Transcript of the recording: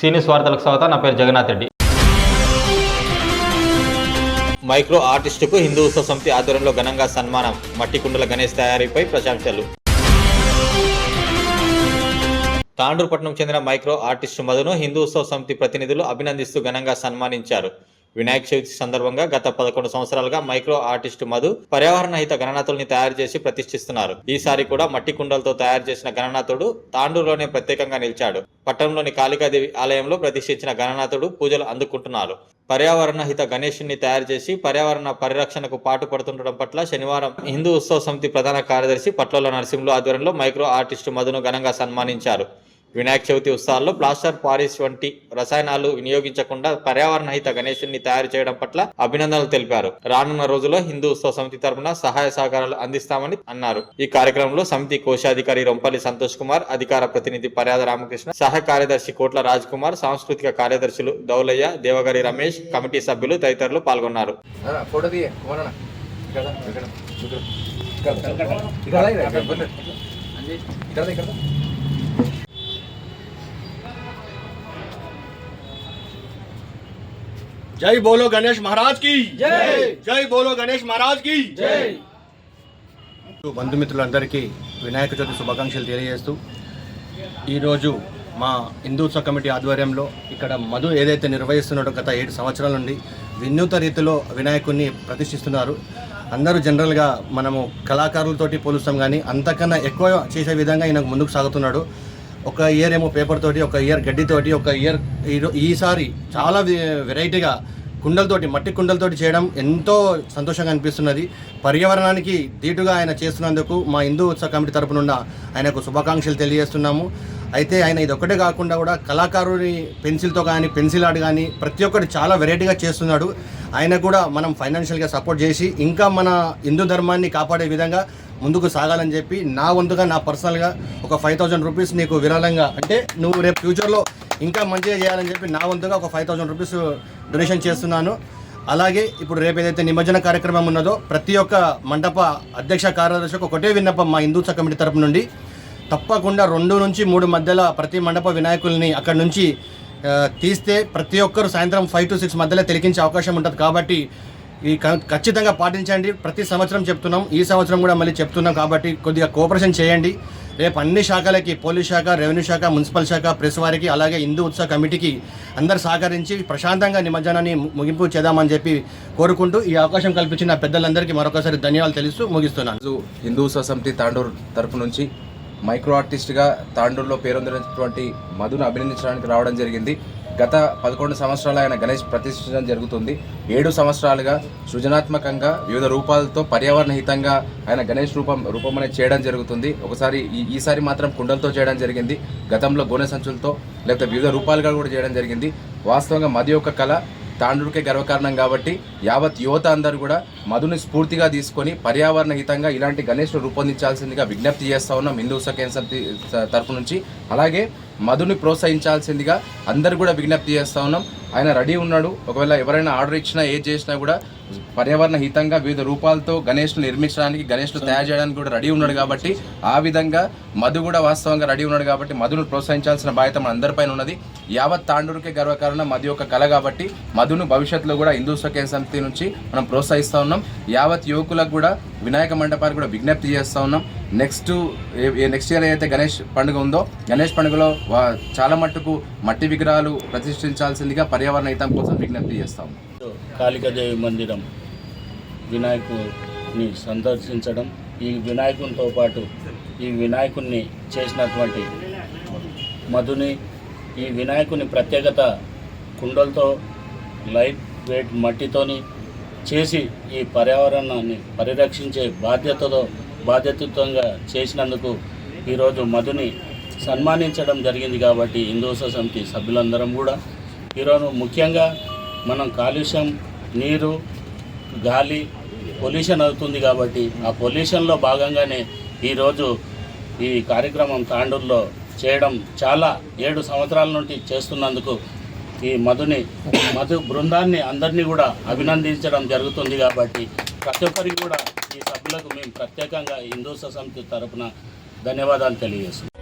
సీనియస్ వార్తలకు స్వాగతం. నా పేరు జగన్నాథ్ రెడ్డి. మైక్రో ఆర్టిస్టుకు హిందూ ఉత్సవ సమితి ఆధ్వర్యంలో ఘనంగా సన్మానం. మట్టి కుండల గణేష్ తయారీపై ప్రశంసలు తాండూరుపట్నం చెందిన మైక్రో ఆర్టిస్టు మధును హిందూ ఉత్సవ సమితి ప్రతినిధులు అభినందిస్తూ ఘనంగా సన్మానించారు. వినాయక చవితి సందర్భంగా గత పదకొండు సంవత్సరాలుగా మైక్రో ఆర్టిస్టు మధు పర్యావరణ హిత గణనాథుల్ని తయారు చేసి ప్రతిష్ఠిస్తున్నారు. ఈసారి కూడా మట్టి కుండలతో తయారు చేసిన గణనాథుడు తాండూరులోనే ప్రత్యేకంగా నిలిచాడు. పట్టణంలోని కాళికాదేవి ఆలయంలో ప్రతిష్ఠించిన గణనాథుడు పూజలు అందుకుంటున్నారు. పర్యావరణ హిత గణేషుని తయారు చేసి పర్యావరణ పరిరక్షణకు పాటుపడుతుండడం పట్ల శనివారం హిందూ ఉత్సవ సమితి ప్రధాన కార్యదర్శి పట్ల నరసింహులు ఆధ్వర్యంలో మైక్రో ఆర్టిస్టు మధును ఘనంగా సన్మానించారు. వినాయక చవితి ఉత్సవాల్లో ప్లాస్టర్ పారిస్ వంటి రసాయనాలు వినియోగించకుండా పర్యావరణ హిత గణేశుని తయారు చేయడం పట్ల అభినందనలు తెలిపారు. రానున్న రోజుల్లో హిందూ ఉత్సవ సమితి తరపున సహాయ సహకారాలు అందిస్తామని అన్నారు. ఈ కార్యక్రమంలో సమితి కోశాధికారి రొంపల్లి సంతోష్ కుమార్ అధికార ప్రతినిధి పర్యాద రామకృష్ణ సహ కార్యదర్శి కోట్ల రాజ్ కుమార్ సాంస్కృతిక కార్యదర్శులు దౌలయ్య దేవగరి రమేష్ కమిటీ సభ్యులు తదితరులు పాల్గొన్నారు. ఇక్కడ. జై బోలో గణేష్ మహారాజ్కి జై బోలో గణేష్ మహారాజ్కి బంధుమిత్రులందరికీ వినాయక చవితి శుభాకాంక్షలు తెలియజేస్తూ ఈరోజు మా హిందూత్సవ కమిటీ ఆధ్వర్యంలో ఇక్కడ మధు ఏదైతే నిర్వహిస్తున్నాడో గత ఏడు సంవత్సరాల నుండి వినూత రీతిలో వినాయకుడిని ప్రతిష్ఠిస్తున్నారు. అందరూ జనరల్గా మనము కళాకారులతోటి పోలుస్తాం కానీ అంతకన్నా ఎక్కువ చేసే విధంగా ఈయనకు ముందుకు సాగుతున్నాడు. ఒక ఇయర్ ఏమో పేపర్ తోటి ఒక ఇయర్ గడ్డితోటి ఒక ఇయర్ ఈసారి చాలా వెరైటీగా కుండలతోటి మట్టి కుండలతోటి చేయడం ఎంతో సంతోషంగా అనిపిస్తున్నది. పర్యావరణానికి ధీటుగా ఆయన చేస్తున్నందుకు మా హిందూ ఉత్సవ కమిటీ తరపున ఆయనకు శుభాకాంక్షలు తెలియజేస్తున్నాము. అయితే ఆయన ఇది ఒకటే కాకుండా కూడా కళాకారుని పెన్సిల్తో కానీ పెన్సిల్ ఆర్ట్ కానీ ప్రతి ఒక్కటి చాలా వెరైటీగా చేస్తున్నాడు. ఆయన కూడా మనం ఫైనాన్షియల్గా సపోర్ట్ చేసి ఇంకా మన హిందూ ధర్మాన్ని కాపాడే విధంగా ముందుకు సాగాలని చెప్పి నా వంతుగా నా పర్సనల్గా ఒక ఫైవ్ థౌజండ్ రూపీస్ నీకు విరాళంగా అంటే నువ్వు రేపు ఫ్యూచర్లో ఇంకా మంచిగా చేయాలని చెప్పి నా వంతుగా ఒక ఫైవ్ థౌజండ్ రూపీస్ డొనేషన్ చేస్తున్నాను. అలాగే ఇప్పుడు రేపు ఏదైతే నిమజ్జన కార్యక్రమం ఉన్నదో ప్రతి ఒక్క మండప అధ్యక్ష కార్యదర్శికి ఒకటే విన్నపం మా హిందూ కమిటీ తరపు నుండి. తప్పకుండా రెండు నుంచి మూడు మధ్యలో ప్రతి మండప వినాయకుల్ని అక్కడ నుంచి తీస్తే ప్రతి ఒక్కరు సాయంత్రం ఫైవ్ టు సిక్స్ మధ్యలో తెలికించే అవకాశం ఉంటుంది కాబట్టి ఈ క- ఖచ్చితంగా పాటించండి. ప్రతి సంవత్సరం చెప్తున్నాం. ఈ సంవత్సరం కూడా మళ్ళీ చెప్తున్నాం కాబట్టి కొద్దిగా కోఆపరేషన్ చేయండి. రేపు అన్ని శాఖలకి పోలీస్ శాఖ రెవెన్యూ శాఖ మున్సిపల్ శాఖ ప్రెస్ వారికి అలాగే హిందూ ఉత్సవ కమిటీకి అందరు సహకరించి ప్రశాంతంగా నిమజ్జనాన్ని ముగింపు చేద్దామని చెప్పి కోరుకుంటూ ఈ అవకాశం కల్పించిన పెద్దలందరికీ మరొకసారి ధన్యవాదాలు తెలుస్తూ ముగిస్తున్నాను. హిందూ ఉత్సవ సమితి తాండూరు తరపు నుంచి మైక్రో ఆర్టిస్ట్గా తాండూరులో పేరొందినటువంటి మధును అభినందించడానికి రావడం జరిగింది. గత పదకొండు సంవత్సరాలు ఆయన గణేష్ ప్రతిష్ఠించడం జరుగుతుంది. ఏడు సంవత్సరాలుగా సృజనాత్మకంగా వివిధ రూపాలతో పర్యావరణ హితంగా ఆయన గణేష్ రూపం రూపం అనేది చేయడం జరుగుతుంది. ఒకసారి ఈ- ఈసారి మాత్రం కుండలతో చేయడం జరిగింది. గతంలో గోనె సంచులతో లేకపోతే వివిధ రూపాలుగా కూడా చేయడం జరిగింది. వాస్తవంగా మది యొక్క కళ తాండూరుకే గర్వకారణం కాబట్టి యావత్ యువత అందరూ కూడా మధుని స్ఫూర్తిగా తీసుకొని పర్యావరణ హితంగా ఇలాంటి గణేష్ను రూపొందించాల్సిందిగా విజ్ఞప్తి చేస్తా ఉన్నాం హిందూ సఖేన్ సమితి నుంచి. అలాగే మధుని ప్రోత్సహించాల్సిందిగా అందరు కూడా విజ్ఞప్తి చేస్తా ఉన్నాం. ఆయన రెడీ ఉన్నాడు. ఒకవేళ ఎవరైనా ఆర్డర్ ఇచ్చినా ఏది చేసినా కూడా పర్యావరణ హితంగా వివిధ రూపాలతో గణేష్ను నిర్మించడానికి గణేష్ను తయారు చేయడానికి కూడా రెడీ ఉన్నాడు కాబట్టి ఆ విధంగా మధు కూడా వాస్తవంగా రెడీ ఉన్నాడు కాబట్టి మధును ప్రోత్సహించాల్సిన బాధ్యత మన అందరిపైన ఉన్నది. యావత్ తాండూరుకే గర్వకారణం మధు యొక్క కళ కాబట్టి మధును భవిష్యత్తులో కూడా హిందూ సఖ్య సమితి నుంచి మనం ప్రోత్సహిస్తూ ఉన్నాం. యావత్ యువకులకు కూడా వినాయక మండపానికి కూడా విజ్ఞప్తి చేస్తూ ఉన్నాం. నెక్స్ట్ నెక్స్ట్ ఇయర్ అయితే గణేష్ పండుగ ఉందో గణేష్ పండుగలో చాలా మట్టుకు మట్టి విగ్రహాలు ప్రతిష్ఠించాల్సిందిగా పర్యావరణ హితం కోసం విజ్ఞప్తి చేస్తాం ఉన్నాం. కాళికాదేవి మందిరం వినాయకుని సందర్శించడం ఈ వినాయకునితో పాటు ఈ వినాయకుణ్ణి చేసినటువంటి మధుని ఈ వినాయకుని ప్రత్యేకత కుండలతో లైట్ వెయిట్ మట్టితోని చేసి ఈ పర్యావరణాన్ని పరిరక్షించే బాధ్యతతో బాధ్యతత్వంగా చేసినందుకు ఈరోజు మధుని సన్మానించడం జరిగింది కాబట్టి హిందూ సమితి సభ్యులందరం కూడా. ఈరోజు ముఖ్యంగా మనం కాలుష్యం నీరు గాలి పొల్యూషన్ అవుతుంది కాబట్టి ఆ పొల్యూషన్లో భాగంగానే ఈరోజు ఈ కార్యక్రమం తాండూరులో చేయడం చాలా ఏడు సంవత్సరాల నుండి చేస్తున్నందుకు ఈ మధుని మధు బృందాన్ని అందరినీ కూడా అభినందించడం జరుగుతుంది కాబట్టి ప్రతి ఒక్కరికి కూడా ఈ సభ్యులకు మేము ప్రత్యేకంగా హిందూ సమితి తరఫున ధన్యవాదాలు తెలియజేస్తున్నాం.